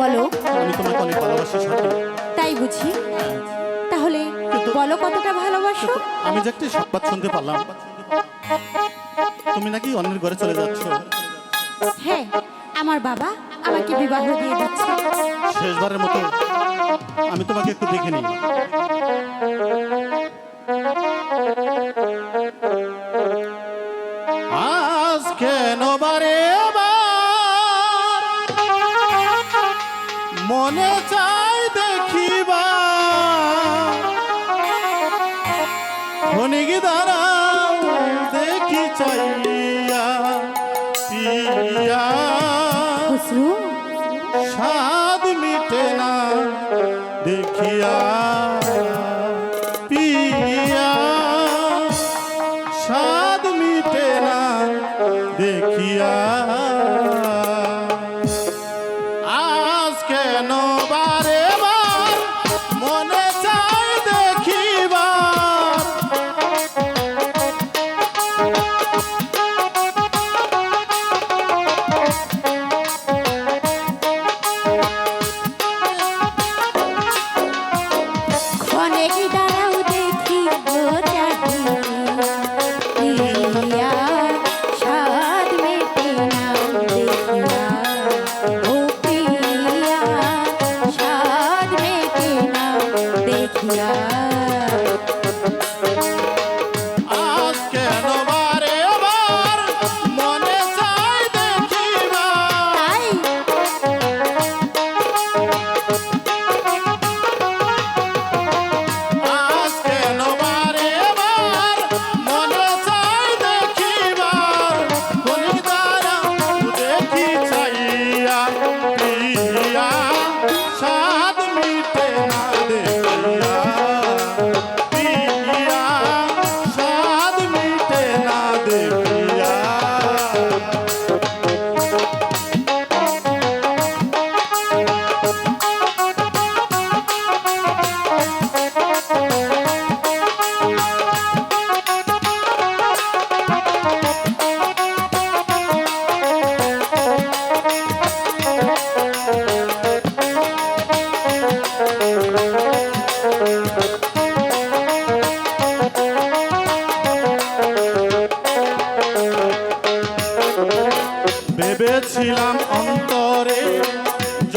বলো। আমি তোমাকে অনেক ভালোবাসি সাথী তাই বুঝি। তাহলে বলো কতটা ভালোবাসো? আমি যে একটি সংবাদ শুনতে পারলাম তুমি নাকি অন্যের ঘরে চলে যাচ্ছ। হ্যাঁ আমার বাবা আমাকে বিবাহ দিয়ে দিচ্ছে। শেষবারের মতো আমি তোমাকে একটু দেখে নিই। মনে চাই দেখিবা। ক্ষণিক দাঁড়াও দেখি চাইয়া পিয়া। স্বাদ মিটে না দেখিয়া পিয়া। স্বাদ মিটে না দেখিয়া।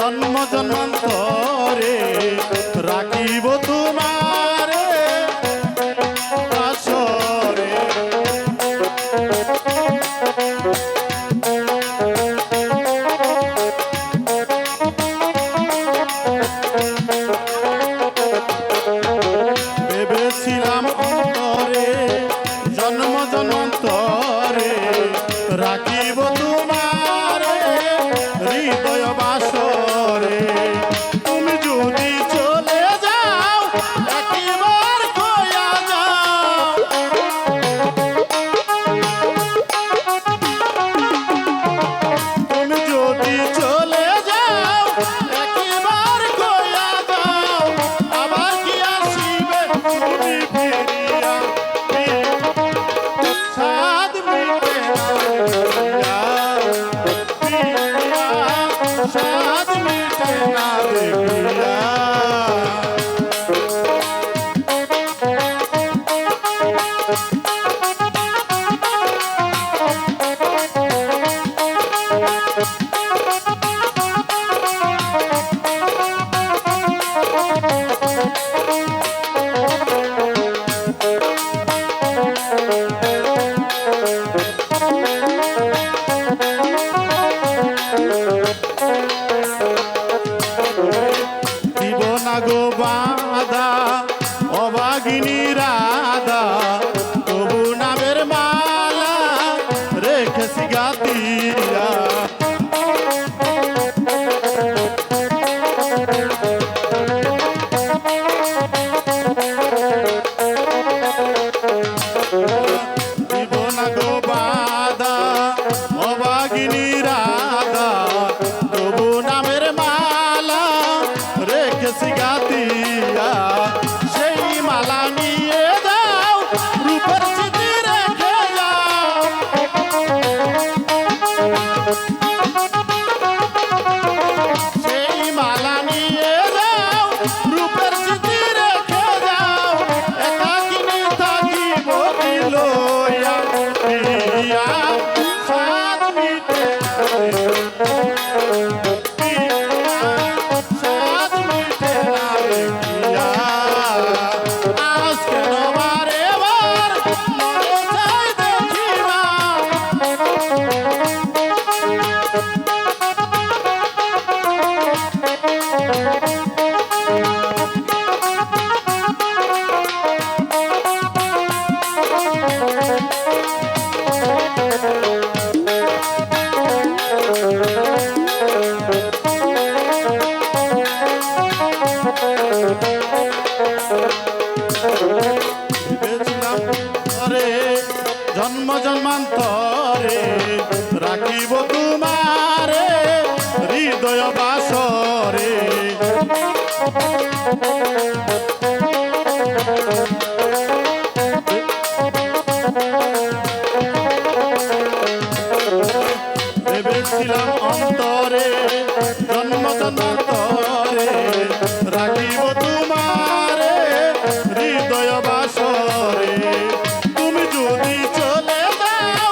জন্ম জন্মান্তরে। দাদা। ভেবেছিলাম অন্তরে জন্ম জন্মান্তরে রাখিব তোমারে হৃদয় বাসরে। তুমি যদি চলে যাও